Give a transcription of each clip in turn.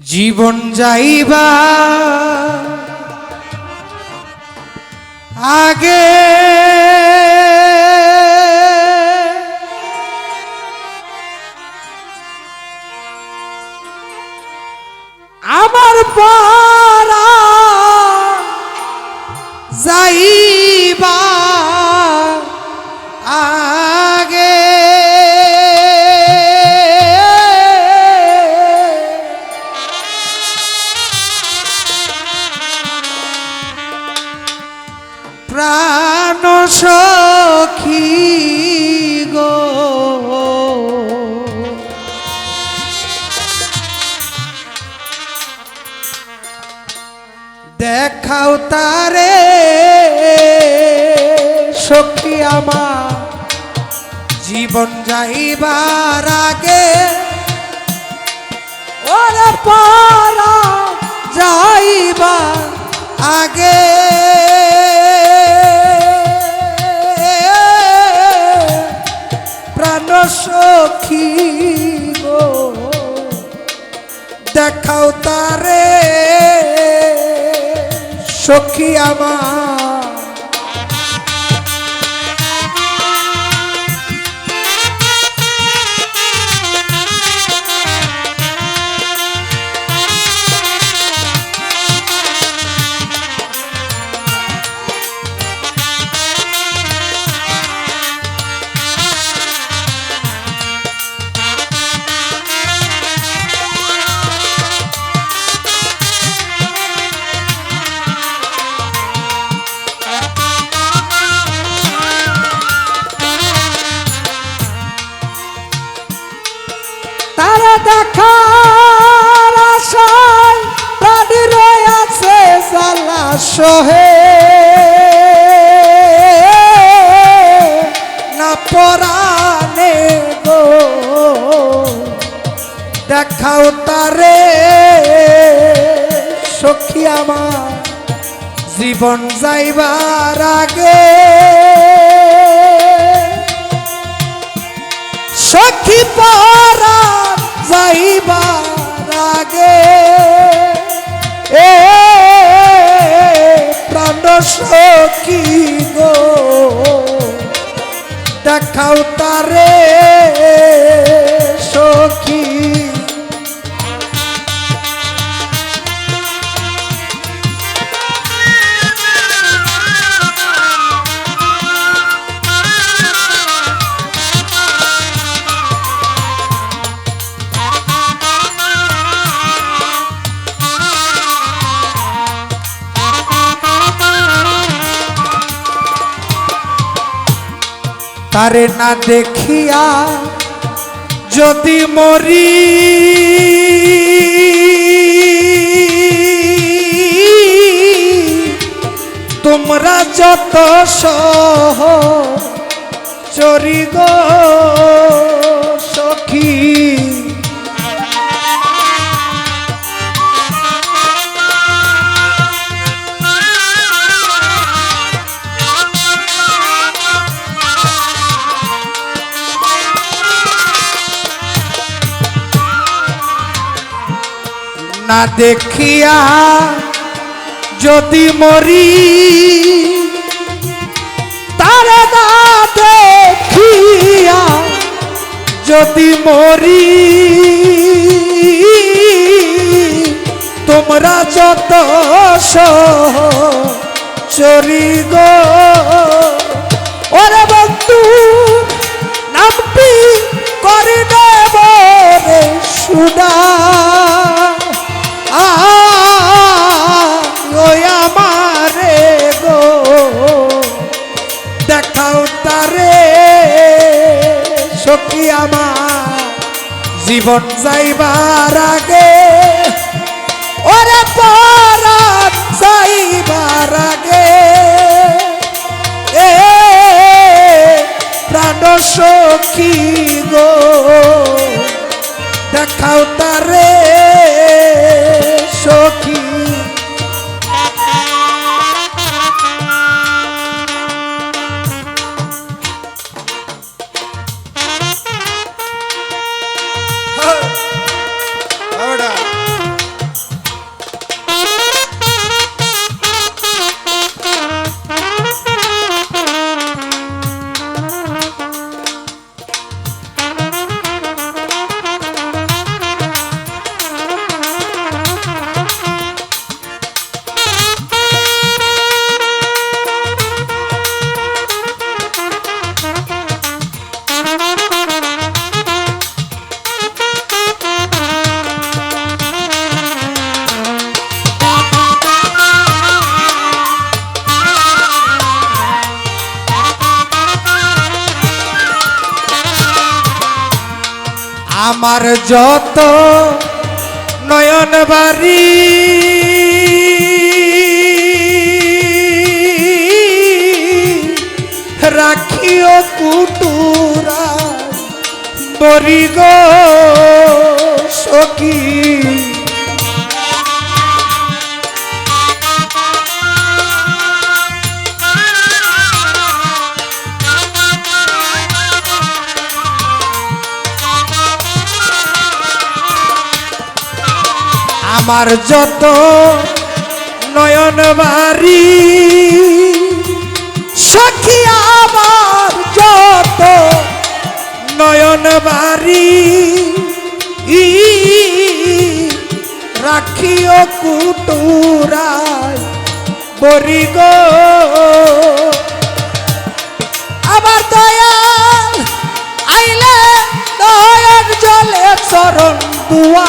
জীবন যাইবা আগে দেখাও তারে, সখী আমার। জীবন যাইবার আগে ওরে পারা যাইবার আগে প্রাণ সখী গো, দেখাও তারে। সখী আমার। সহে না পরানে গো। দেখাও তারে, সখী আমার, জীবন যাইবার আগে। সখী পরা যাইবার আগে। এ সখী গো। দেখাও তারে সখী। তারে না দেখিয়া যদি মরি। তোমরা যত সহ চরি গো দেখিয়া যদি মরি তারা না দেখিয়া যদি মরি তোমরা যত চরি গো। ওরে বন্ধু যাইবার আগে ওরে পরাণ যাইবার আগে এ প্রাণ সখী গো দেখাও তারে আমার যত নয়ন বাড়ি রাখিও কুটুরা বরিগ সখী। আমার যত নয়ন বাড়ি সখী আমার যত নয়ন বাড়ি ই রাখিও কুটুরায় বরি গো। আমার দয়াল, আইলে দয়ার জলে চরণ দুয়া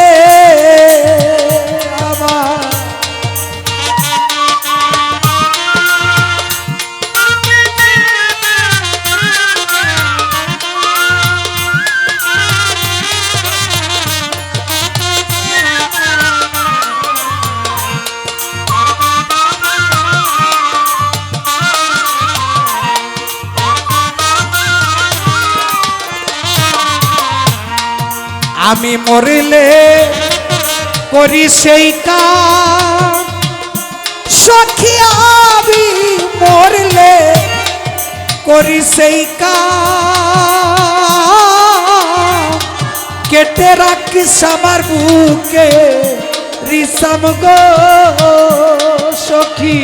আমি মরিলে করি সেই কাম সখী, আমি মরলে করি সেই কাম কেটে রাখিস আমার বুকে রিসাম গো সখী।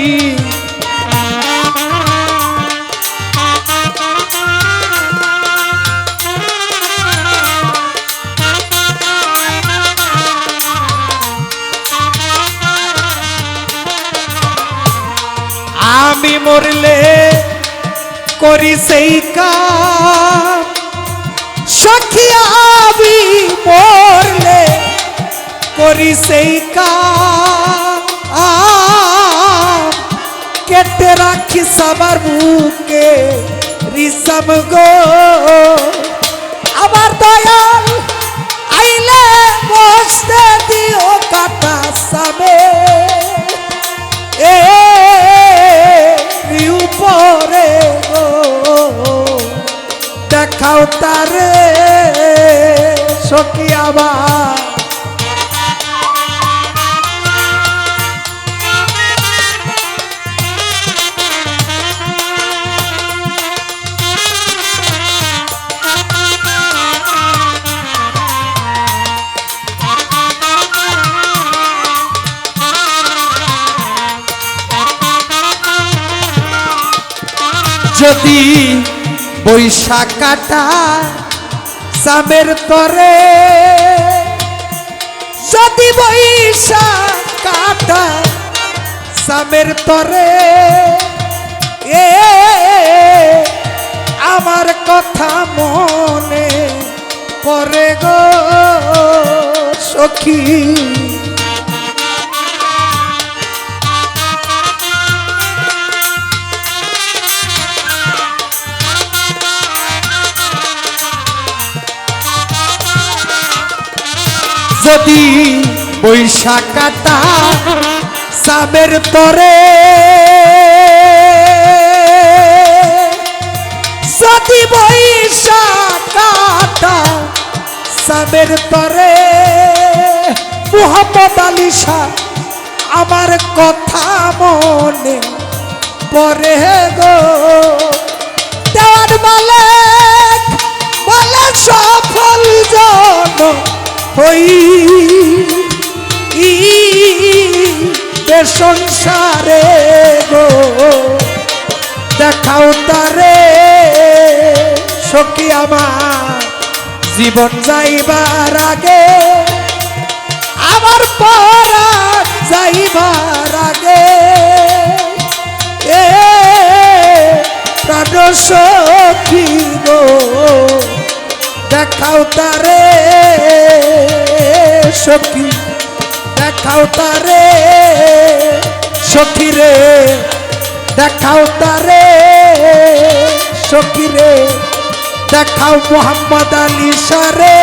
আমি মরলে করি সেই কাম। আমি মরলে করি সেই কাম। কেটে রাখি সবার বুকে রিসম গো। আমার দয়াল, আইলে বসতে দিও কাটা সামে। দেখাও তারে সখী আবার যদি বৈশাখ কাটা সামের তরে। যদি বৈশাখ কাটা সামের তরে, এ আমার কথা মনে পরে গো সখী। যদি বৈশাখ কাটা সাবের তরে, যদি বৈশাখ কাটা সাবের তরে, মোহাম্মদ আলী শাহ, আমার কথা মনে পরে গো। দেওয়ার মালিক বলে সফল জন হই সংসারে গো। দেখাও তারে সখী আমার, জীবন যাইবার আগে, আমার পরা যাইবার আগে। এ প্রাণ সখী গো। দেখাও তারে সখী, দেখাও তারে সখী রে, দেখাও তারে সখী রে, দেখাও মোহাম্মদ আলী সারে।